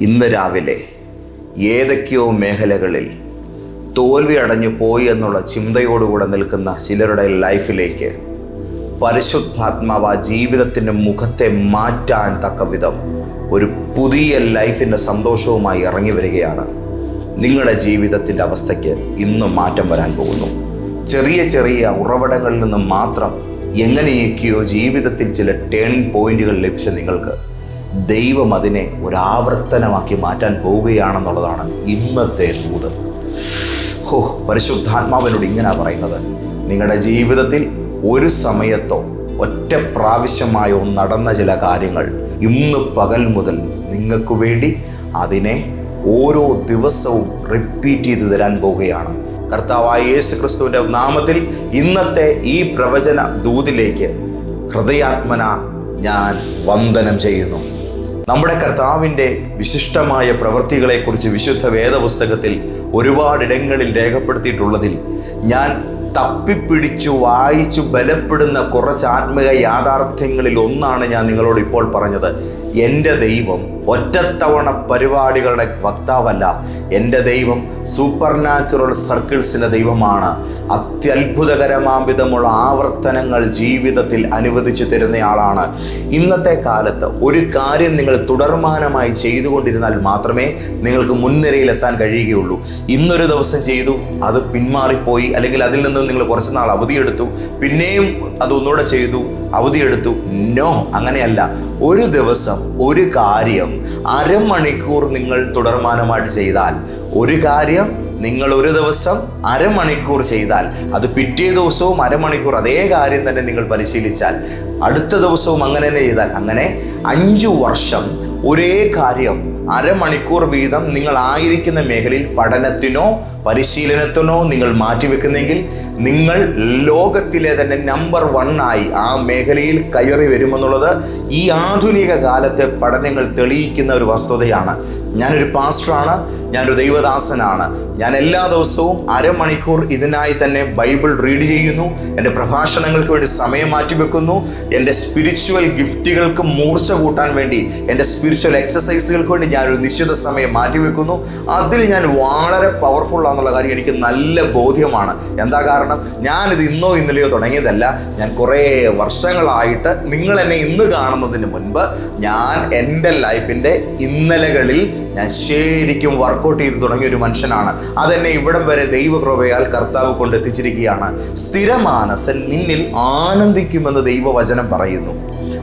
ഇന്ന് രാവിലെ ഏതൊക്കെയോ മേഖലകളിൽ തോൽവി അടഞ്ഞു പോയി എന്നുള്ള ചിന്തയോടുകൂടെ നിൽക്കുന്ന ചിലരുടെ ലൈഫിലേക്ക് പരിശുദ്ധാത്മാവ് ആ ജീവിതത്തിന്റെ മുഖത്തെ മാറ്റാൻ തക്ക വിധം ഒരു പുതിയ ലൈഫിന്റെ സന്തോഷവുമായി ഇറങ്ങി വരികയാണ്. നിങ്ങളുടെ ജീവിതത്തിന്റെ അവസ്ഥയ്ക്ക് ഇന്ന് മാറ്റം വരാൻ പോകുന്നു. ചെറിയ ചെറിയ ഉറവിടങ്ങളിൽ നിന്ന് മാത്രം എങ്ങനെയൊക്കെയോ ജീവിതത്തിൽ ചില ടേണിംഗ് പോയിന്റുകൾ ലഭിച്ച നിങ്ങൾക്ക് ദൈവം അതിനെ ഒരാവർത്തനമാക്കി മാറ്റാൻ പോവുകയാണെന്നുള്ളതാണ് ഇന്നത്തെ ദൂത്. ഹോ പരിശുദ്ധാത്മാവിനോട് ഇങ്ങനെ പറയുന്നത്. നിങ്ങളുടെ ജീവിതത്തിൽ ഒരു സമയത്തോ ഒറ്റ പ്രാവശ്യമായോ നടന്ന ചില കാര്യങ്ങൾ ഇന്ന് പകൽ മുതൽ നിങ്ങൾക്ക് വേണ്ടി അതിനെ ഓരോ ദിവസവും റിപ്പീറ്റ് ചെയ്ത് തരാൻ പോവുകയാണ്. കർത്താവായ യേശു ക്രിസ്തുവിന്റെ നാമത്തിൽ ഇന്നത്തെ ഈ പ്രവചന ദൂതിലേക്ക് ഹൃദയാത്മന ഞാൻ വന്ദനം ചെയ്യുന്നു. നമ്മുടെ കർത്താവിന്റെ വിശിഷ്ടമായ പ്രവൃത്തികളെക്കുറിച്ച് വിശുദ്ധ വേദപുസ്തകത്തിൽ ഒരുപാടിടങ്ങളിൽ രേഖപ്പെടുത്തിയിട്ടുള്ളതിൽ ഞാൻ തപ്പിപ്പിടിച്ചു വായിച്ചു ബലപ്പെടുന്ന കുറച്ച് ആത്മിക യാഥാർത്ഥ്യങ്ങളിൽ ഒന്നാണ് ഞാൻ നിങ്ങളോട് ഇപ്പോൾ പറഞ്ഞത്. എന്റെ ദൈവം ഒറ്റത്തവണ പരിപാടികളുടെ വക്താവല്ല. എന്റെ ദൈവം സൂപ്പർ നാച്ചുറൽ സർക്കിൾസിന്റെ ദൈവമാണ്. അത്യത്ഭുതകരമാംവിധമുള്ള ആവർത്തനങ്ങൾ ജീവിതത്തിൽ അനുവദിച്ചു തരുന്നയാളാണ്. ഇന്നത്തെ കാലത്ത് ഒരു കാര്യം നിങ്ങൾ തുടർമാനമായി ചെയ്തുകൊണ്ടിരുന്നാൽ മാത്രമേ നിങ്ങൾക്ക് മുൻനിരയിലെത്താൻ കഴിയുകയുള്ളൂ. ഇന്നൊരു ദിവസം ചെയ്തു അത് പിന്മാറിപ്പോയി അല്ലെങ്കിൽ അതിൽ നിന്ന് നിങ്ങൾ കുറച്ച് നാൾ അവധിയെടുത്തു പിന്നെയും അതൊന്നുകൂടെ ചെയ്തു അവധിയെടുത്തു. നോ അങ്ങനെയല്ല. ഒരു ദിവസം ഒരു കാര്യം അരമണിക്കൂർ നിങ്ങൾ തുടർമാനമായിട്ട് ചെയ്താൽ ഒരു കാര്യം നിങ്ങൾ ഒരു ദിവസം അരമണിക്കൂർ ചെയ്താൽ അത് പിറ്റേ ദിവസവും അരമണിക്കൂർ അതേ കാര്യം തന്നെ നിങ്ങൾ പരിശീലിച്ചാൽ അടുത്ത ദിവസവും അങ്ങനെ തന്നെ ചെയ്താൽ അങ്ങനെ അഞ്ചു വർഷം ഒരേ കാര്യം അരമണിക്കൂർ വീതം നിങ്ങൾ ആയിരിക്കുന്ന മേഖലയിൽ പഠനത്തിനോ പരിശീലനത്തിനോ നിങ്ങൾ മാറ്റിവെക്കുന്നെങ്കിൽ നിങ്ങൾ ലോകത്തിലെ തന്നെ നമ്പർ വൺ ആയി ആ മേഖലയിൽ കയറി വരുമെന്നുള്ളത് ഈ ആധുനിക കാലത്തെ പഠനങ്ങൾ തെളിയിക്കുന്ന ഒരു വസ്തുതയാണ്. ഞാനൊരു പാസ്റ്ററാണ് ഞാനൊരു ദൈവദാസനാണ്. ഞാൻ എല്ലാ ദിവസവും അരമണിക്കൂർ ഇതിനായി തന്നെ ബൈബിൾ റീഡ് ചെയ്യുന്നു. എന്റെ പ്രഭാഷണങ്ങൾക്ക് വേണ്ടി സമയം മാറ്റിവെക്കുന്നു. എന്റെ സ്പിരിച്വൽ ഗിഫ്റ്റുകൾക്ക് മൂർച്ച കൂട്ടാൻ വേണ്ടി എന്റെ സ്പിരിച്വൽ എക്സസൈസുകൾക്ക് വേണ്ടി ഞാനൊരു നിശ്ചിത സമയം മാറ്റിവെക്കുന്നു. അതിൽ ഞാൻ വളരെ പവർഫുൾ ആണെന്നുള്ള കാര്യം എനിക്ക് നല്ല ബോധ്യമാണ്. എന്താ കാരണം? ഞാനിത് ഇന്നോ ഇന്നലെയോ തുടങ്ങിയതല്ല. ഞാൻ കുറേ വർഷങ്ങളായിട്ട് നിങ്ങൾ എന്നെ ഇന്ന് കാണുന്നതിന് മുൻപ് ഞാൻ എന്റെ ലൈഫിന്റെ ഇന്നലകളിൽ ഞാൻ ശരിക്കും വർക്കൗട്ട് ചെയ്ത് തുടങ്ങിയ ഒരു മനുഷ്യനാണ്. അതെന്നെ ഇവിടം വരെ ദൈവകൃപയാൽ കർത്താവ് കൊണ്ടെത്തിച്ചിരിക്കുകയാണ്. സ്ഥിരമാനസൻ നിന്നിൽ ആനന്ദിക്കുമെന്ന് ദൈവവചനം പറയുന്നു.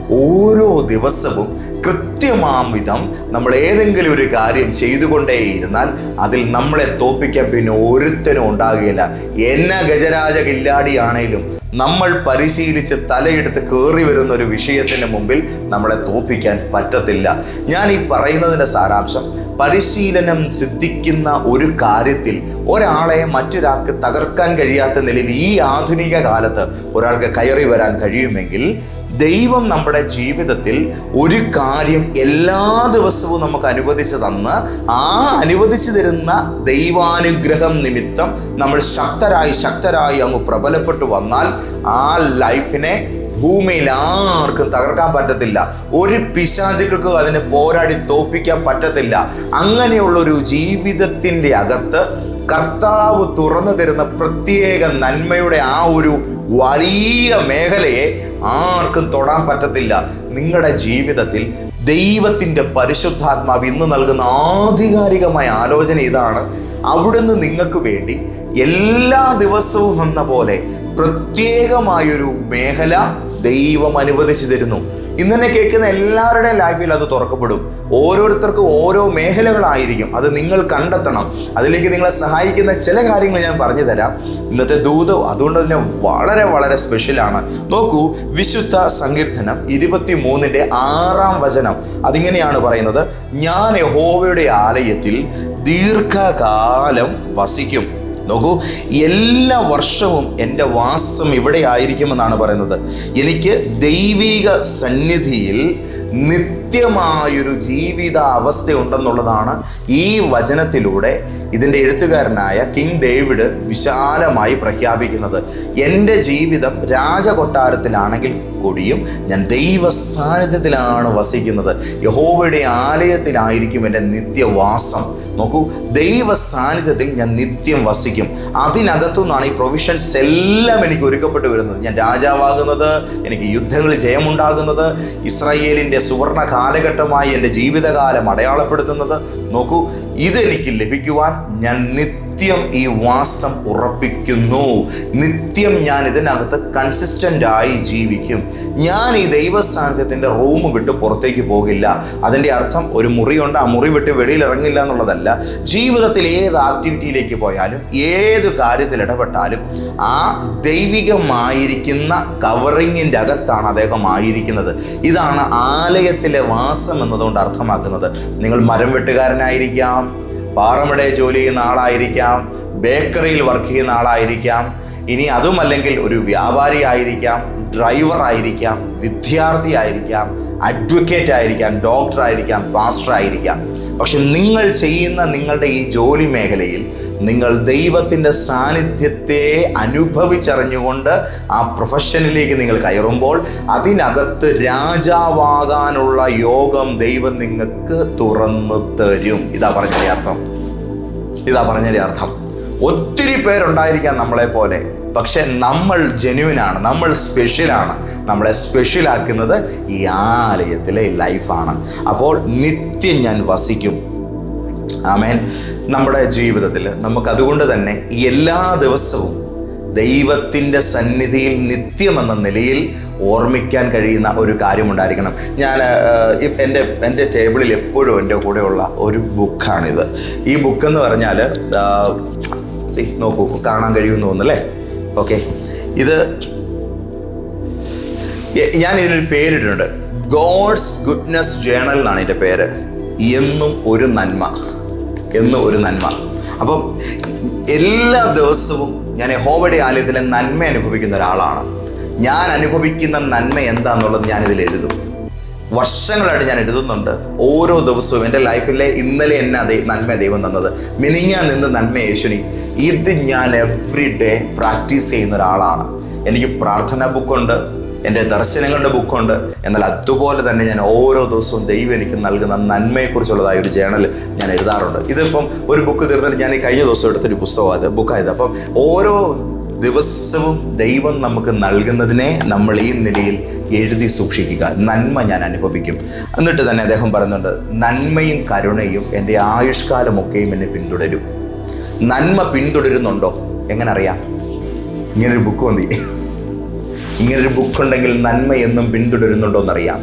ഓരോ ദിവസവും കൃത്യമാം വിധം നമ്മൾ ഏതെങ്കിലും ഒരു കാര്യം ചെയ്തുകൊണ്ടേയിരുന്നാൽ അതിൽ നമ്മളെ തോപ്പിക്കാൻ പിന്നെ ഒരുത്തനും ഉണ്ടാകുകയില്ല. എന്ന ഗജരാജ കില്ലാടിയാണേലും നമ്മൾ പരിശീലിച്ച് തലയെടുത്ത് കയറി വരുന്ന ഒരു വിഷയത്തിന് മുമ്പിൽ നമ്മളെ തോപ്പിക്കാൻ പറ്റത്തില്ല. ഞാൻ ഈ പറയുന്നതിന്റെ സാരാംശം പരിശീലനം സിദ്ധിക്കുന്ന ഒരു കാര്യത്തിൽ ഒരാളെ മറ്റൊരാൾക്ക് തകർക്കാൻ കഴിയാത്ത നിലയിൽ ഈ ആധുനിക കാലത്ത് ഒരാൾക്ക് കയറി വരാൻ കഴിയുമെങ്കിൽ ദൈവം നമ്മുടെ ജീവിതത്തിൽ ഒരു കാര്യം എല്ലാ ദിവസവും നമുക്ക് അനുവദിച്ചു തന്ന് ആ അനുവദിച്ചു തരുന്ന ദൈവാനുഗ്രഹം നിമിത്തം നമ്മൾ ശക്തരായി ശക്തരായി അങ്ങ് പ്രബലപ്പെട്ടു വന്നാൽ ആ ലൈഫിനെ ഭൂമിയിൽ ആർക്കും തകർക്കാൻ പറ്റത്തില്ല. ഒരു പിശാചുക്കൾക്ക് അതിനെ പോരാടി തോപ്പിക്കാൻ പറ്റത്തില്ല. അങ്ങനെയുള്ളൊരു ജീവിതത്തിന്റെ അകത്ത് കർത്താവ് തുറന്നു തരുന്ന പ്രത്യേക നന്മയുടെ ആ ഒരു വലിയ മേഖലയെ ആർക്കും തൊടാൻ പറ്റത്തില്ല. നിങ്ങളുടെ ജീവിതത്തിൽ ദൈവത്തിന്റെ പരിശുദ്ധാത്മാവ് ഇന്ന് നൽകുന്ന ആധികാരികമായ ആലോചന ഇതാണ്. അവിടുന്ന് നിങ്ങൾക്ക് വേണ്ടി എല്ലാ ദിവസവും എന്ന പോലെ പ്രത്യേകമായൊരു മേഖല ദൈവം അനുവദിച്ചു തരുന്നു. ഇന്നെ കേൾക്കുന്ന എല്ലാവരുടെയും ലൈഫിൽ അത് തുറക്കപ്പെടും. ഓരോരുത്തർക്കും ഓരോ മേഖലകളായിരിക്കും. അത് നിങ്ങൾ കണ്ടെത്തണം. അതിലേക്ക് നിങ്ങളെ സഹായിക്കുന്ന ചില കാര്യങ്ങൾ ഞാൻ പറഞ്ഞു തരാം. ഇന്നത്തെ ദൂതം അതുകൊണ്ട് തന്നെ വളരെ വളരെ സ്പെഷ്യലാണ് നോക്കൂ വിശുദ്ധ സങ്കീർത്തനം ഇരുപത്തി മൂന്നിന്റെ ആറാം വചനം. അതിങ്ങനെയാണ് പറയുന്നത്. ഞാൻ യഹോവയുടെ ആലയത്തിൽ ദീർഘകാലം വസിക്കും. നോക്കൂ എല്ലാ വർഷവും എന്റെ വാസം ഇവിടെ ആയിരിക്കുമെന്നാണ് പറയുന്നത്. എനിക്ക് ദൈവിക സന്നിധിയിൽ നിത്യമായൊരു ജീവിത അവസ്ഥ ഉണ്ടെന്നുള്ളതാണ് ഈ വചനത്തിലൂടെ ഇതിന്റെ എഴുത്തുകാരനായ കിങ് ഡേവിഡ് വിശാലമായി പ്രഖ്യാപിക്കുന്നത്. എന്റെ ജീവിതം രാജകൊട്ടാരത്തിലാണെങ്കിൽ കൂടിയും ഞാൻ ദൈവ സാന്നിധ്യത്തിലാണ് വസിക്കുന്നത്. യഹോവയുടെ ആലയത്തിലായിരിക്കും എന്റെ നിത്യവാസം. നോക്കൂ ദൈവ സാന്നിധ്യത്തിൽ ഞാൻ നിത്യം വസിക്കും. അതിനകത്തു നിന്നാണ് ഈ പ്രൊവിഷൻസ് എല്ലാം എനിക്ക് ഒരുക്കപ്പെട്ട് വരുന്നത്. ഞാൻ രാജാവാകുന്നത് എനിക്ക് യുദ്ധങ്ങളിൽ ജയമുണ്ടാകുന്നത് ഇസ്രായേലിന്റെ സുവർണ കാലഘട്ടമായി എന്റെ ജീവിതകാലം അടയാളപ്പെടുത്തുന്നത്. നോക്കൂ ഇതെനിക്ക് ലഭിക്കുവാൻ ഞാൻ നിത്യം ഈ വാസം ഉറപ്പിക്കുന്നു. നിത്യം ഞാൻ ഇതിനകത്ത് കൺസിസ്റ്റന്റ് ആയി ജീവിക്കും. ഞാൻ ഈ ദൈവ സാന്നിധ്യത്തിന്റെ റൂം വിട്ട് പുറത്തേക്ക് പോകില്ല. അതിന്റെ അർത്ഥം ഒരു മുറിയുണ്ട് ആ മുറി വിട്ട് വെളിയിൽ ഇറങ്ങില്ല എന്നുള്ളതല്ല. ജീവിതത്തിൽ ഏത് ആക്ടിവിറ്റിയിലേക്ക് പോയാലും ഏത് കാര്യത്തിൽ ഇടപെട്ടാലും ആ ദൈവികമായിരിക്കുന്ന കവറിങ്ങിന്റെ അകത്താണ് അദ്ദേഹം ആയിരിക്കുന്നത്. ഇതാണ് ആലയത്തിലെ വാസം എന്നതുകൊണ്ട് അർത്ഥമാക്കുന്നത്. നിങ്ങൾ മരം വെട്ടുകാരനായിരിക്കാം പാറമടയെ ജോലി ചെയ്യുന്ന ആളായിരിക്കാം ബേക്കറിയിൽ വർക്ക് ചെയ്യുന്ന ആളായിരിക്കാം ഇനി അതുമല്ലെങ്കിൽ ഒരു വ്യാപാരി ആയിരിക്കാം ഡ്രൈവർ ആയിരിക്കാം വിദ്യാർത്ഥി ആയിരിക്കാം അഡ്വക്കേറ്റ് ആയിരിക്കാം ഡോക്ടർ ആയിരിക്കാം പാസ്റ്റർ ആയിരിക്കാം. പക്ഷെ നിങ്ങൾ ചെയ്യുന്ന നിങ്ങളുടെ ഈ ജോലി മേഖലയിൽ നിങ്ങൾ ദൈവത്തിന്റെ സാന്നിധ്യത്തെ അനുഭവിച്ചറിഞ്ഞുകൊണ്ട് ആ പ്രൊഫഷനിലേക്ക് നിങ്ങൾ കയറുമ്പോൾ അതിനകത്ത് രാജാവാകാനുള്ള യോഗം ദൈവം നിങ്ങൾക്ക് തുറന്നു തരും. ഇതാ പറഞ്ഞതിന്റെ അർത്ഥം. ഇതാ പറഞ്ഞതിന്റെ അർത്ഥം. ഒത്തിരി പേരുണ്ടായിരിക്കാം നമ്മളെ പോലെ. പക്ഷെ നമ്മൾ ജെന്യുവിനാണ് നമ്മൾ സ്പെഷ്യലാണ്. നമ്മളെ സ്പെഷ്യലാക്കുന്നത് ഈ ആലയത്തിലെ ലൈഫാണ് അപ്പോൾ നിത്യം ഞാൻ വസിക്കും. ആമേൻ. നമ്മുടെ ജീവിതത്തിൽ നമുക്ക് അതുകൊണ്ട് തന്നെ എല്ലാ ദിവസവും ദൈവത്തിന്റെ സന്നിധിയിൽ നിത്യമെന്ന നിലയിൽ ഓർമ്മിക്കാൻ കഴിയുന്ന ഒരു കാര്യമുണ്ടായിരിക്കണം. ഞാൻ എന്റെ എന്റെ ടേബിളിൽ എപ്പോഴും എന്റെ കൂടെയുള്ള ഒരു ബുക്കാണിത്. ഈ ബുക്ക് എന്ന് പറഞ്ഞാൽ സി നോക്കൂ കാണാൻ കഴിയുമെന്ന് തോന്നുന്നല്ലേ? ഓക്കെ. ഇത് ഞാൻ ഇതിനൊരു പേരിട്ടിട്ടുണ്ട് ഗോഡ്സ് ഗുഡ്നസ് ജേണൽ എന്നാണ് ഇതിന്റെ പേര്. എന്നും ഒരു നന്മ. എന്നും ഒരു നന്മ. അപ്പം എല്ലാ ദിവസവും ഞാൻ യഹോവയുടെ ആലയത്തിലെ നന്മ അനുഭവിക്കുന്ന ഒരാളാണ്. ഞാൻ അനുഭവിക്കുന്ന നന്മ എന്താണെന്നുള്ളത് ഞാനിതിൽ എഴുതും. വർഷങ്ങളായിട്ട് ഞാൻ എഴുതുന്നുണ്ട്. ഓരോ ദിവസവും എന്റെ ലൈഫിലെ ഇന്നലെ എന്നെ അതേ നന്മ ദൈവം തന്നത്. മിനിഞ്ഞാൻ നിന്ന് നന്മ യേശുനി ഇത് ഞാൻ എവ്രി ഡേ പ്രാക്ടീസ് ചെയ്യുന്ന ഒരാളാണ്. എനിക്ക് പ്രാർത്ഥന ബുക്കുണ്ട് എന്റെ ദർശനങ്ങളുടെ ബുക്കുണ്ട്. എന്നാൽ അതുപോലെ തന്നെ ഞാൻ ഓരോ ദിവസവും ദൈവം എനിക്ക് നൽകുന്ന നന്മയെക്കുറിച്ചുള്ളതായ ഒരു ജേണൽ ഞാൻ എഴുതാറുണ്ട്. ഇതിപ്പം ഒരു ബുക്ക് തീർന്നിട്ട് ഞാൻ ഈ കഴിഞ്ഞ ദിവസം എടുത്തൊരു പുസ്തകമാണ് അത് ബുക്കായത് അപ്പം ഓരോ ദിവസവും ദൈവം നമുക്ക് നൽകുന്നതിനെ നമ്മൾ ഈ നിലയിൽ എഴുതി സൂക്ഷിക്കുക. നന്മ ഞാൻ അനുഭവിക്കും. എന്നിട്ട് തന്നെ അദ്ദേഹം പറയുന്നുണ്ട് നന്മയും കരുണയും എന്റെ ആയുഷ്കാലമൊക്കെയും എന്നെ പിന്തുടരും. നന്മ പിന്തുടരുന്നുണ്ടോ? എങ്ങനെ അറിയാം? ഇങ്ങനൊരു ബുക്ക് മതി ഇങ്ങനൊരു ബുക്ക് ഉണ്ടെങ്കിൽ നന്മ എന്നും പിന്തുടരുന്നുണ്ടോ എന്നറിയാം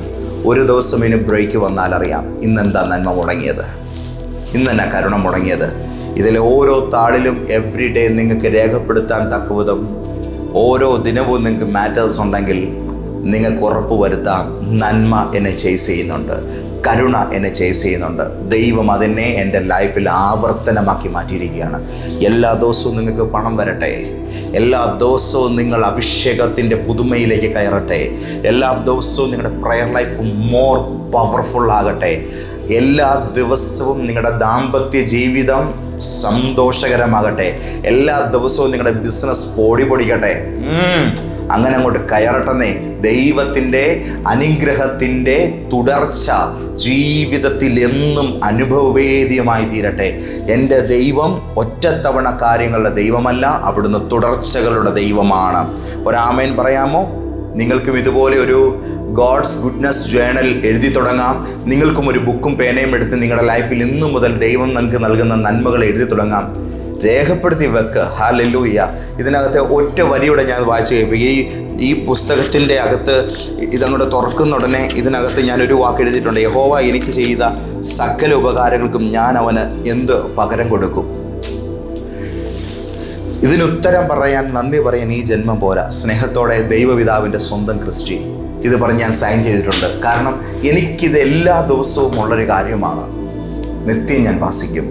ഒരു ദിവസം ഇനി ബ്രേക്ക് വന്നാൽ അറിയാം. ഇന്നെന്താ നന്മ മുടങ്ങിയത്? ഇന്നെന്നാ കരുണ മുടങ്ങിയത്? ഇതിലെ ഓരോ താളിലും എവ്രി ഡേ നിങ്ങൾക്ക് രേഖപ്പെടുത്താൻ തക്കവിധം ഓരോ ദിനവും നിങ്ങൾക്ക് മാറ്റേഴ്സ് ഉണ്ടെങ്കിൽ നിങ്ങൾക്ക് ഉറപ്പ് വരുത്താം. നന്മ എന്നെ ചേസ് ചെയ്യുന്നുണ്ട്. കരുണ എന്നെ ചേസ് ചെയ്യുന്നുണ്ട്. ദൈവം അതിനെ എന്റെ ലൈഫിൽ ആവർത്തനമാക്കി മാറ്റിയിരിക്കുകയാണ്. എല്ലാ ദിവസവും നിങ്ങൾക്ക് പണം വരട്ടെ. എല്ലാ ദിവസവും നിങ്ങൾ അഭിഷേകത്തിന്റെ പുതുമയിലേക്ക് കയറട്ടെ. എല്ലാ ദിവസവും നിങ്ങളുടെ പ്രയർ ലൈഫ് മോർ പവർഫുൾ ആകട്ടെ. എല്ലാ ദിവസവും നിങ്ങളുടെ ദാമ്പത്യ ജീവിതം സന്തോഷകരമാകട്ടെ. എല്ലാ ദിവസവും നിങ്ങളുടെ ബിസിനസ് പൊടി പൊടിക്കട്ടെ. അങ്ങനെ അങ്ങോട്ട് കയറട്ടെന്നേ ദൈവത്തിന്റെ അനുഗ്രഹത്തിന്റെ തുടർച്ച ജീവിതത്തിൽ എന്നും അനുഭവവേദ്യമായി തീരട്ടെ. എന്റെ ദൈവം ഒറ്റത്തവണ കാര്യങ്ങളുടെ ദൈവമല്ല അവിടുന്ന് തുടർച്ചകളുടെ ദൈവമാണ്. ഒരാമേൻ പറയാമോ? നിങ്ങൾക്കും ഇതുപോലെ ഒരു ഗോഡ്സ് ഗുഡ്നസ് ജേണൽ എഴുതി തുടങ്ങാം. നിങ്ങൾക്കും ഒരു ബുക്കും പേനയും എടുത്ത് നിങ്ങളുടെ ലൈഫിൽ ഇന്നു മുതൽ ദൈവം നിങ്ങൾക്ക് നൽകുന്ന നന്മകൾ എഴുതി തുടങ്ങാം. രേഖപ്പെടുത്തി വെക്ക്. ഹാലല്ലൂയ്യ ഇതിനകത്തെ ഒറ്റ വരിയുടെ ഞാൻ വായിച്ചു കേൾപ്പിക്കും. ഈ ഈ പുസ്തകത്തിന്റെ അകത്ത് ഇതങ്ങോട്ട് തുറക്കുന്ന ഉടനെ ഇതിനകത്ത് ഞാനൊരു വാക്ക് എഴുതിയിട്ടുണ്ട് യഹോവ എനിക്ക് ചെയ്ത സകല ഉപകാരങ്ങൾക്കും ഞാൻ അവന് എന്ത് പകരം കൊടുക്കും? ഇതിനുത്തരം പറയാൻ നന്ദി പറയാൻ ഈ ജന്മം പോരാ. സ്നേഹത്തോടെ ദൈവപിതാവിന്റെ സ്വന്തം ക്രിസ്റ്റി. ഇത് പറഞ്ഞ് ഞാൻ സൈൻ ചെയ്തിട്ടുണ്ട്. കാരണം എനിക്കിത് എല്ലാ ദിവസവും ഉള്ളൊരു കാര്യമാണ്. നിത്യം ഞാൻ വസിക്കും.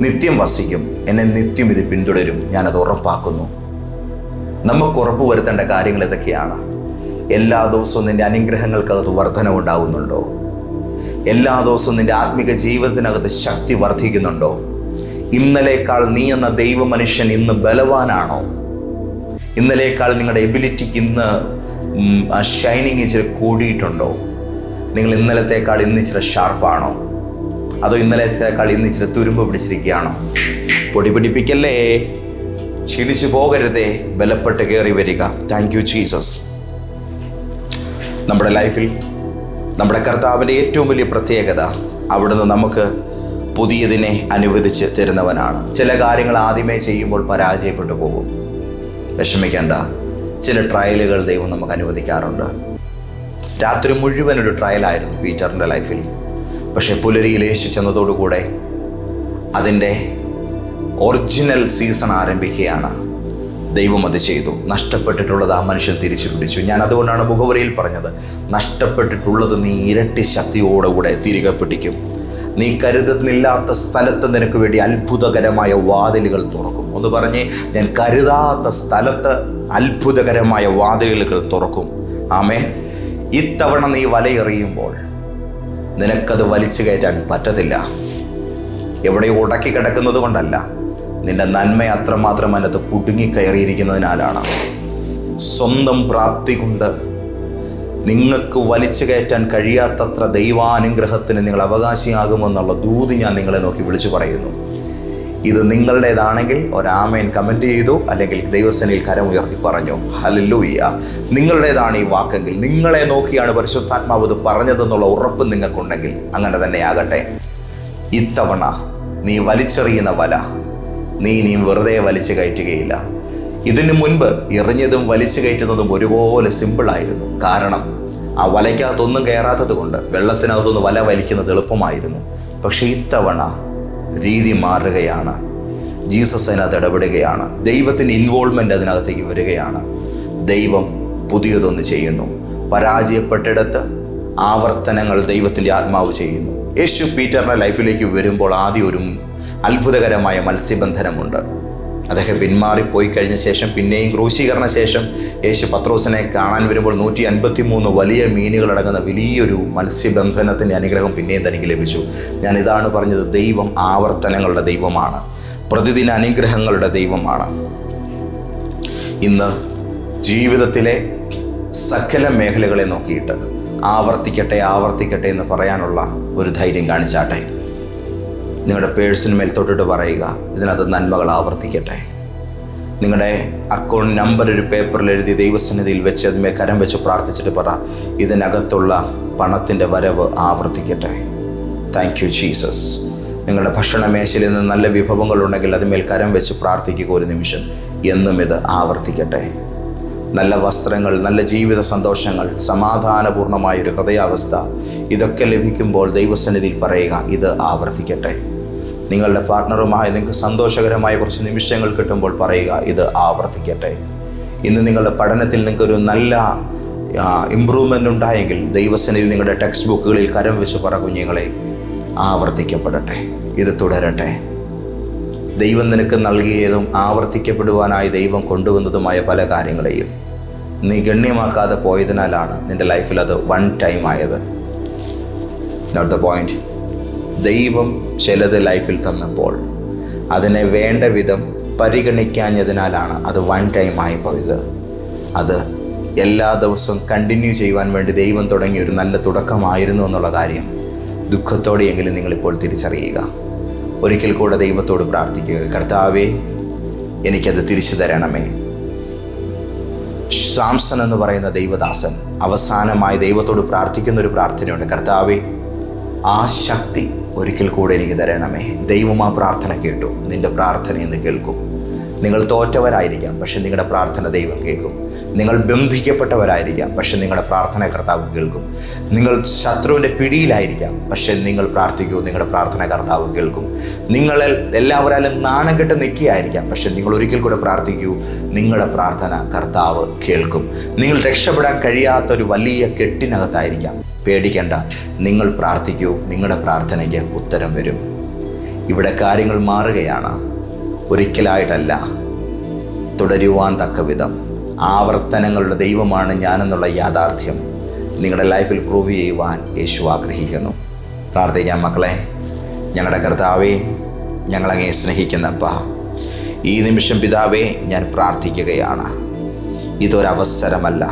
നിത്യം വസിക്കും. എന്നെ നിത്യം ഇത് പിന്തുടരും. ഞാനത് ഉറപ്പാക്കുന്നു. നമുക്ക് ഉറപ്പ് വരുത്തേണ്ട കാര്യങ്ങൾ ഇതൊക്കെയാണ്. എല്ലാ ദിവസവും നിന്റെ അനുഗ്രഹങ്ങൾക്കകത്ത് വർധന ഉണ്ടാകുന്നുണ്ടോ എല്ലാ ദിവസവും നിന്റെ ആത്മിക ജീവിതത്തിനകത്ത് ശക്തി വർദ്ധിക്കുന്നുണ്ടോ? ഇന്നലേക്കാൾ നീ എന്ന ദൈവ മനുഷ്യൻ ഇന്ന് ബലവാനാണോ? ഇന്നലേക്കാൾ നിങ്ങളുടെ എബിലിറ്റിക്ക് ഇന്ന് ഷൈനിങ് ഇച്ചിരി കൂടിയിട്ടുണ്ടോ? നിങ്ങൾ ഇന്നലത്തേക്കാൾ ഇന്ന് ഇച്ചിരി ഷാർപ്പാണോ അതോ ഇന്നലത്തേക്കാൾ ഇന്ന് ഇച്ചിരി തുരുമ്പ് പിടിച്ചിരിക്കുകയാണോ? പൊടി പിടിപ്പിക്കല്ലേ? ക്ഷീണിച്ചു പോകരുതേ ബലപ്പെട്ട് കയറി വരിക. താങ്ക് യു ജീസസ് നമ്മുടെ ലൈഫിൽ നമ്മുടെ കർത്താവിന്റെ ഏറ്റവും വലിയ പ്രത്യേകത അവിടുന്ന് നമുക്ക് പുതിയതിനെ അനുവദിച്ച് തരുന്നവനാണ്. ചില കാര്യങ്ങൾ ആദ്യമേ ചെയ്യുമ്പോൾ പരാജയപ്പെട്ടു പോകും. വിഷമിക്കേണ്ട. ചില ട്രയലുകൾ ദൈവം നമുക്ക് അനുവദിക്കാറുണ്ട്. രാത്രി മുഴുവൻ ഒരു ട്രയലായിരുന്നു പീറ്ററിന്റെ ലൈഫിൽ. പക്ഷേ പുലരിയിൽ യേശു ചെന്നതോടുകൂടെ അതിന്റെ ഒറിജിനൽ സീസൺ ആരംഭിക്കുകയാണ്. ദൈവം അത് ചെയ്തു. നഷ്ടപ്പെട്ടിട്ടുള്ളത് ആ മനുഷ്യൻ തിരിച്ചു പിടിച്ചു. ഞാൻ അതുകൊണ്ടാണ് മുഖവരയിൽ പറഞ്ഞത്. നഷ്ടപ്പെട്ടിട്ടുള്ളത് നീ ഇരട്ടി ശക്തിയോടുകൂടെ തിരികെ പിടിക്കും. നീ കരുതുന്നില്ലാത്ത സ്ഥലത്ത് നിനക്ക് വേണ്ടി അത്ഭുതകരമായ വാതിലുകൾ തുറക്കും. ഒന്ന് പറഞ്ഞേ ഞാൻ കരുതാത്ത സ്ഥലത്ത് അത്ഭുതകരമായ വാതിലുകൾ തുറക്കും. ആമേ ഇത്തവണ നീ വലയെറിയുമ്പോൾ നിനക്കത് വലിച്ചു കയറ്റാൻ പറ്റത്തില്ല. എവിടെയോ ഉടക്കി കിടക്കുന്നത് കൊണ്ടല്ല. നിന്റെ നന്മ അത്രമാത്രം അതിനകത്ത് കുടുങ്ങിക്കയറിയിരിക്കുന്നതിനാലാണ്. സ്വന്തം പ്രാപ്തി കൊണ്ട് നിങ്ങൾക്ക് വലിച്ചു കയറ്റാൻ കഴിയാത്തത്ര ദൈവാനുഗ്രഹത്തിന് നിങ്ങൾ അവകാശിയാകുമെന്നുള്ള ദൂത് ഞാൻ നിങ്ങളെ നോക്കി വിളിച്ചു പറയുന്നു. ഇത് നിങ്ങളുടേതാണെങ്കിൽ ഒരാമേൻ കമന്റ് ചെയ്തു അല്ലെങ്കിൽ ദൈവസേനയിൽ കരമുയർത്തി പറഞ്ഞു. ഹലല്ലൂയ്യ നിങ്ങളുടേതാണ് ഈ വാക്കെങ്കിൽ. നിങ്ങളെ നോക്കിയാണ് പരിശുദ്ധാത്മാവ് ഇത് പറഞ്ഞതെന്നുള്ള ഉറപ്പ് നിങ്ങൾക്കുണ്ടെങ്കിൽ അങ്ങനെ തന്നെ ആകട്ടെ ഇത്തവണ നീ വലിച്ചെറിയുന്ന വല നീ ഇനിയും വെറുതെ വലിച്ചു കയറ്റുകയില്ല. ഇതിനു മുൻപ് എറിഞ്ഞതും വലിച്ചു കയറ്റുന്നതും ഒരുപോലെ സിമ്പിളായിരുന്നു കാരണം ആ വലയ്ക്കകത്തൊന്നും കയറാത്തത് കൊണ്ട് വെള്ളത്തിനകത്തൊന്ന് വല വലിക്കുന്നത് എളുപ്പമായിരുന്നു. പക്ഷേ ഇത്തവണ രീതി മാറുകയാണ്. ജീസസ് അതിനകത്ത് ഇടപെടുകയാണ്. ദൈവത്തിന്റെ ഇൻവോൾവ്മെന്റ് അതിനകത്തേക്ക് വരികയാണ്. ദൈവം പുതിയതൊന്ന് ചെയ്യുന്നു. പരാജയപ്പെട്ടിടത്ത് ആവർത്തനങ്ങൾ ദൈവത്തിന്റെ ആത്മാവ് ചെയ്യുന്നു. യേശു പീറ്ററിന്റെ ലൈഫിലേക്ക് വരുമ്പോൾ ആദ്യം ഒരു അത്ഭുതകരമായ മത്സ്യബന്ധനമുണ്ട്. അദ്ദേഹം പിന്മാറിപ്പോയി കഴിഞ്ഞ ശേഷം പിന്നെയും ക്രൂശീകരണ ശേഷം യേശു പത്രോസിനെ കാണാൻ വരുമ്പോൾ നൂറ്റി അൻപത്തി മൂന്ന് വലിയ മീനുകളടങ്ങുന്ന വലിയൊരു മത്സ്യബന്ധനത്തിന്റെ അനുഗ്രഹം പിന്നെയും തനിക്ക് ലഭിച്ചു. ഞാൻ ഇതാണ് പറഞ്ഞത് ദൈവം ആവർത്തനങ്ങളുടെ ദൈവമാണ്. പ്രതിദിന അനുഗ്രഹങ്ങളുടെ ദൈവമാണ്. ഇന്ന് ജീവിതത്തിലെ സകല മേഖലകളെ നോക്കിയിട്ട് ആവർത്തിക്കട്ടെ ആവർത്തിക്കട്ടെ എന്ന് പറയാനുള്ള ഒരു ധൈര്യം കാണിച്ചാട്ടെ. നിങ്ങളുടെ പേഴ്സിന് തൊട്ടിട്ട് പറയുക ഇതിനകത്ത് നന്മകൾ ആവർത്തിക്കട്ടെ. നിങ്ങളുടെ അക്കൗണ്ട് നമ്പർ ഒരു പേപ്പറിൽ എഴുതി ദൈവസന്നിധിയിൽ വെച്ച് അതിന്മേൽ കരം വെച്ച് പ്രാർത്ഥിച്ചിട്ട് പറ ഇതിനകത്തുള്ള പണത്തിന്റെ വരവ് ആവർത്തിക്കട്ടെ. താങ്ക് യു ജീസസ് നിങ്ങളുടെ ഭക്ഷണ മേശയിൽ നിന്ന് നല്ല വിഭവങ്ങളുണ്ടെങ്കിൽ അതിന്മേൽ കരം വെച്ച് പ്രാർത്ഥിക്കുക ഒരു നിമിഷം. എന്നും ഇത് ആവർത്തിക്കട്ടെ. നല്ല വസ്ത്രങ്ങൾ നല്ല ജീവിത സന്തോഷങ്ങൾ സമാധാനപൂർണമായ ഒരു ഹൃദയാവസ്ഥ ഇതൊക്കെ ലഭിക്കുമ്പോൾ ദൈവസന്നിധിയിൽ പറയുക ഇത് ആവർത്തിക്കട്ടെ. നിങ്ങളുടെ പാർട്ട്ണറുമായി നിങ്ങൾക്ക് സന്തോഷകരമായ കുറച്ച് നിമിഷങ്ങൾ കിട്ടുമ്പോൾ പറയുക ഇത് ആവർത്തിക്കട്ടെ. ഇന്ന് നിങ്ങളുടെ പഠനത്തിൽ നിങ്ങൾക്കൊരു നല്ല ഇമ്പ്രൂവ്മെന്റ് ഉണ്ടായെങ്കിൽ ദൈവസന്നിധി നിങ്ങളുടെ ടെക്സ്റ്റ് ബുക്കുകളിൽ കരം വെച്ച് പറ കുഞ്ഞുങ്ങളെ ആവർത്തിക്കപ്പെടട്ടെ. ഇത് തുടരട്ടെ. ദൈവം നിനക്ക് നൽകിയതും ആവർത്തിക്കപ്പെടുവാനായി ദൈവം കൊണ്ടുവന്നതുമായ പല കാര്യങ്ങളെയും നീ ഗണ്യമാക്കാതെ പോയതിനാലാണ് നിന്റെ ലൈഫിൽ അത് വൺ ടൈം ആയത്. നോട്ട് ദ പോയിന്റ് ദൈവം ചിലത് ലൈഫിൽ തന്നപ്പോൾ അതിനെ വേണ്ട വിധം പരിഗണിക്കാഞ്ഞതിനാലാണ് അത് വൺ ടൈം ആയി പോയത്. അത് എല്ലാ ദിവസവും കണ്ടിന്യൂ ചെയ്യുവാൻ വേണ്ടി ദൈവം തുടങ്ങിയ ഒരു നല്ല തുടക്കമായിരുന്നു എന്നുള്ള കാര്യം ദുഃഖത്തോടെയെങ്കിലും നിങ്ങളിപ്പോൾ തിരിച്ചറിയുക. ഒരിക്കൽ കൂടെ ദൈവത്തോട് പ്രാർത്ഥിക്കുക കർത്താവേ എനിക്കത് തിരിച്ചു തരണമേ. സാംസൺ എന്ന് പറയുന്ന ദൈവദാസൻ അവസാനമായി ദൈവത്തോട് പ്രാർത്ഥിക്കുന്ന ഒരു പ്രാർത്ഥനയുണ്ട്. കർത്താവേ ആ ശക്തി ഒരിക്കൽ കൂടെ എനിക്ക് തരണമേ. ദൈവം ആ പ്രാർത്ഥന കേട്ടു. നിന്റെ പ്രാർത്ഥന എന്ന് കേൾക്കും. നിങ്ങൾ തോറ്റവരായിരിക്കാം പക്ഷെ നിങ്ങളുടെ പ്രാർത്ഥന ദൈവം കേൾക്കും. നിങ്ങൾ ബന്ധിക്കപ്പെട്ടവരായിരിക്കാം പക്ഷെ നിങ്ങളുടെ പ്രാർത്ഥന കർത്താവ് കേൾക്കും. നിങ്ങൾ ശത്രുവിന്റെ പിടിയിലായിരിക്കാം പക്ഷെ നിങ്ങൾ പ്രാർത്ഥിക്കൂ നിങ്ങളുടെ പ്രാർത്ഥന കർത്താവ് കേൾക്കും. നിങ്ങൾ എല്ലാവരാലും നാണം കെട്ട് നിൽക്കുകയായിരിക്കാം പക്ഷെ നിങ്ങൾ ഒരിക്കൽ കൂടെ പ്രാർത്ഥിക്കൂ നിങ്ങളുടെ പ്രാർത്ഥന കർത്താവ് കേൾക്കും. നിങ്ങൾ രക്ഷപ്പെടാൻ കഴിയാത്ത ഒരു വലിയ കെട്ടിനകത്തായിരിക്കാം. പേടിക്കേണ്ട. നിങ്ങൾ പ്രാർത്ഥിക്കൂ നിങ്ങളുടെ പ്രാർത്ഥനയ്ക്ക് ഉത്തരം വരും. ഇവിടെ കാര്യങ്ങൾ മാറുകയാണ്. ഒരിക്കലായിട്ടല്ല. തുടരുവാൻ തക്ക വിധം. ആവർത്തനങ്ങളുടെ ദൈവമാണ് ഞാനെന്നുള്ള യാഥാർത്ഥ്യം നിങ്ങളുടെ ലൈഫിൽ പ്രൂവ് ചെയ്യുവാൻ യേശു ആഗ്രഹിക്കുന്നു. പ്രാർത്ഥിക്കാം മക്കളെ. ഞങ്ങളുടെ കർത്താവേ ഞങ്ങളങ്ങേ സ്നേഹിക്കുന്നപ്പ ഈ നിമിഷം പിതാവേ ഞാൻ പ്രാർത്ഥിക്കുകയാണ്. ഇതൊരവസരമല്ല.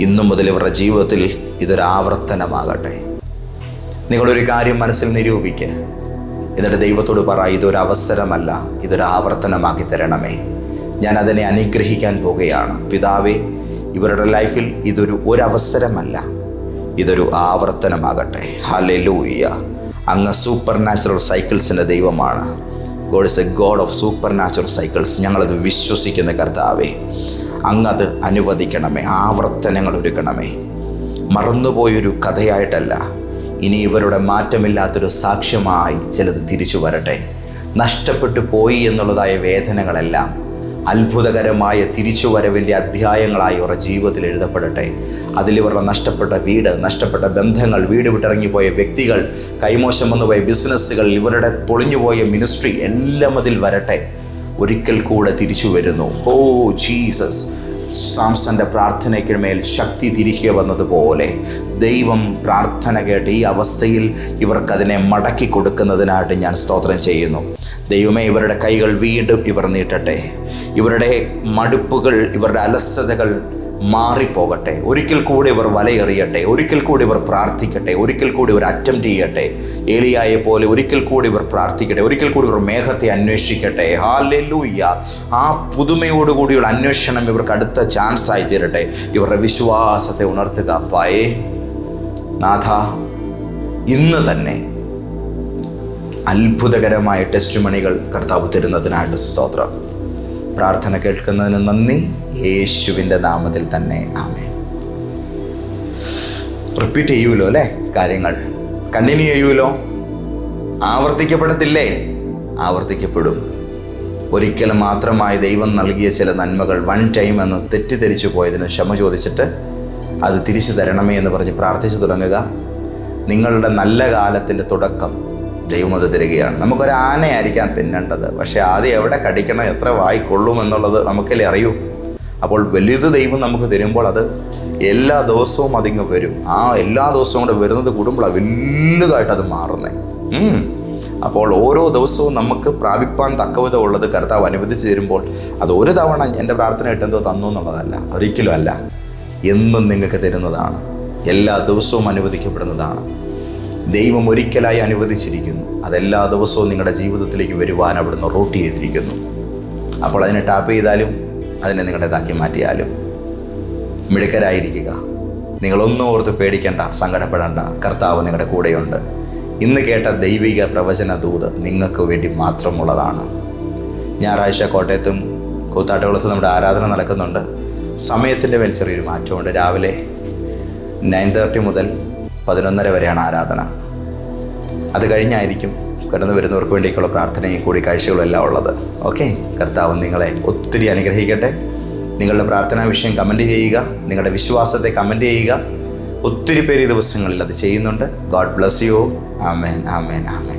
ഇന്നു മുതൽ ഇവരുടെ ജീവിതത്തിൽ ഇതൊരു ആവർത്തനമാകട്ടെ നിങ്ങളൊരു കാര്യം മനസ്സിൽ നിരൂപിക്കുക എന്നിട്ട് ദൈവത്തോട് പറ ഇതൊരവസരമല്ല ഇതൊരാവർത്തനമാക്കി തരണമേ. ഞാൻ അതിനെ അനുഗ്രഹിക്കാൻ പോകുകയാണ്. പിതാവേ ഇവരുടെ ലൈഫിൽ ഇതൊരു ഒരവസരമല്ല ഇതൊരു ആവർത്തനമാകട്ടെ. ഹലലൂയ്യ അങ്ങ് സൂപ്പർ നാച്ചുറൽ സൈക്കിൾസിന്റെ ദൈവമാണ്. God is a God of supernatural cycles ഞങ്ങളത് വിശ്വസിക്കുന്ന കർത്താവേ അങ്ങത് അനുവദിക്കണമേ ആവർത്തനങ്ങൾ ഒരുക്കണമേ. മറന്നുപോയൊരു കഥയായിട്ടല്ല. ഇനി ഇവരുടെ മാറ്റമില്ലാത്തൊരു സാക്ഷ്യമായി ചിലത് തിരിച്ചു വരട്ടെ. നഷ്ടപ്പെട്ടു പോയി എന്നുള്ളതായ വേദനകളെല്ലാം അത്ഭുതകരമായ തിരിച്ചുവരവിന്റെ അധ്യായങ്ങളായി ഇവരുടെ ജീവിതത്തിൽ എഴുതപ്പെടട്ടെ. അതിലിവരുടെ നഷ്ടപ്പെട്ട വീട് നഷ്ടപ്പെട്ട ബന്ധങ്ങൾ വീട് വിട്ടിറങ്ങിപ്പോയ വ്യക്തികൾ കൈമോശം വന്നുപോയ ബിസിനസ്സുകൾ ഇവരുടെ പൊളിഞ്ഞുപോയ മിനിസ്ട്രി എല്ലാം അതിൽ വരട്ടെ. ഒരിക്കൽ കൂടെ തിരിച്ചു വരുന്നു. Oh Jesus! സാംസന്റെ പ്രാർത്ഥനയ്ക്ക് മേൽ ശക്തി തിരികെ വന്നതുപോലെ ദൈവം പ്രാർത്ഥന കേട്ട് ഈ അവസ്ഥയിൽ ഇവർക്കതിനെ മടക്കി കൊടുക്കുന്നതിനായിട്ട് ഞാൻ സ്തോത്രം ചെയ്യുന്നു. ദൈവമേ ഇവരുടെ കൈകൾ വീണ്ടും ഇവർ നീട്ടട്ടെ. ഇവരുടെ മടുപ്പുകൾ ഇവരുടെ അലസതകൾ മാറിപ്പോകട്ടെ. ഒരിക്കൽ കൂടി ഇവർ വലയെറിയട്ടെ. ഒരിക്കൽ കൂടി ഇവർ പ്രാർത്ഥിക്കട്ടെ. ഒരിക്കൽ കൂടി ഇവർ അറ്റംപ്റ്റ് ചെയ്യട്ടെ. ഏലിയായെ പോലെ ഒരിക്കൽ കൂടി ഇവർ പ്രാർത്ഥിക്കട്ടെ. ഒരിക്കൽ കൂടി ഇവർ മേഘത്തെ അന്വേഷിക്കട്ടെ. ഹാലൂയ്യ ആ പുതുമയോടുകൂടിയുള്ള അന്വേഷണം ഇവർക്ക് അടുത്ത ചാൻസ് ആയി തീരട്ടെ. ഇവരുടെ വിശ്വാസത്തെ ഉണർത്തുക. അപ്പായേ നാഥ ഇന്ന് തന്നെ അത്ഭുതകരമായ ടെസ്റ്റ് മണികൾ കർത്താവ് തരുന്നതിനായിട്ട് സ്തോത്രം. പ്രാർത്ഥന കേൾക്കുന്നതിന് നന്ദി. യേശുവിന്റെ നാമത്തിൽ തന്നെ ആമേ റിപ്പീറ്റ് ചെയ്യൂലോ അല്ലേ കാര്യങ്ങൾ? കണ്ടിന്യൂ ചെയ്യൂലോ ആവർത്തിക്കപ്പെടത്തില്ലേ? ആവർത്തിക്കപ്പെടും. ഒരിക്കൽ മാത്രമായി ദൈവം നൽകിയ ചില നന്മകൾ വൺ ടൈം എന്ന് തെറ്റിദ്ധരിച്ചു പോയതിന് ക്ഷമ ചോദിച്ചിട്ട് അത് തിരിച്ചു തരണമേ എന്ന് പറഞ്ഞ് പ്രാർത്ഥിച്ചു തുടങ്ങുക. നിങ്ങളുടെ നല്ല കാലത്തിന്റെ തുടക്കം ദൈവം അത് തരികയാണ്. നമുക്കൊരു ആനയായിരിക്കാം തിന്നേണ്ടത്. പക്ഷേ ആദ്യം എവിടെ കടിക്കണം എത്ര വായിക്കൊള്ളും എന്നുള്ളത് നമുക്കല്ലേ അറിയൂ. അപ്പോൾ വലുത് ദൈവം നമുക്ക് തരുമ്പോൾ അത് എല്ലാ ദിവസവും അതിങ്ങ് വരും. ആ എല്ലാ ദിവസവും കൂടെ വരുന്നത് കൂടുമ്പോഴാണ് വലുതായിട്ട് അത് മാറുന്നേ. അപ്പോൾ ഓരോ ദിവസവും നമുക്ക് പ്രാപിപ്പാൻ തക്കവിധ ഉള്ളത് കർത്താവ് അനുവദിച്ച് തരുമ്പോൾ അത് ഒരു തവണ എന്റെ പ്രാർത്ഥന എട്ടെന്തോ തന്നു എന്നുള്ളതല്ല. ഒരിക്കലും അല്ല. എന്നും നിങ്ങൾക്ക് തരുന്നതാണ്. എല്ലാ ദിവസവും അനുവദിക്കപ്പെടുന്നതാണ്. ദൈവം ഒരിക്കലായി അനുവദിച്ചിരിക്കുന്നു. അതെല്ലാ ദിവസവും നിങ്ങളുടെ ജീവിതത്തിലേക്ക് വരുവാൻ അവിടുന്ന് റൂട്ട് ചെയ്തിരിക്കുന്നു. അപ്പോൾ അതിനെ ടാപ്പ് ചെയ്താലും അതിനെ നിങ്ങളുടെ നിങ്ങളുടേതാക്കി മാറ്റിയാലും. മിടുക്കരായിരിക്കുക. നിങ്ങളൊന്നും ഓർത്ത് പേടിക്കേണ്ട സങ്കടപ്പെടേണ്ട. കർത്താവ് നിങ്ങളുടെ കൂടെയുണ്ട്. ഇന്ന് കേട്ട ദൈവിക പ്രവചന ദൂത് നിങ്ങൾക്ക് വേണ്ടി മാത്രമുള്ളതാണ്. ഞായറാഴ്ച കോട്ടയത്തും കൂത്താട്ടുകുളത്തും നമ്മുടെ ആരാധന നടക്കുന്നുണ്ട്. സമയത്തിന്റെ മേൽ ചെറിയൊരു മാറ്റമുണ്ട്. രാവിലെ നയൻ തേർട്ടി മുതൽ പതിനൊന്നര വരെയാണ് ആരാധന. അത് കഴിഞ്ഞായിരിക്കും കടന്നു വരുന്നവർക്ക് വേണ്ടിയൊക്കെയുള്ള പ്രാർത്ഥനയും കൂടി കാഴ്ചകളും എല്ലാം ഉള്ളത്. ഓക്കെ കർത്താവ് നിങ്ങളെ ഒത്തിരി അനുഗ്രഹിക്കട്ടെ. നിങ്ങളുടെ പ്രാർത്ഥനാ വിഷയം കമന്റ് ചെയ്യുക നിങ്ങളുടെ വിശ്വാസത്തെ കമന്റ് ചെയ്യുക. ഒത്തിരി പേര് ഈ ദിവസങ്ങളിൽ അത് ചെയ്യുന്നുണ്ട്. God bless you. Amen amen amen.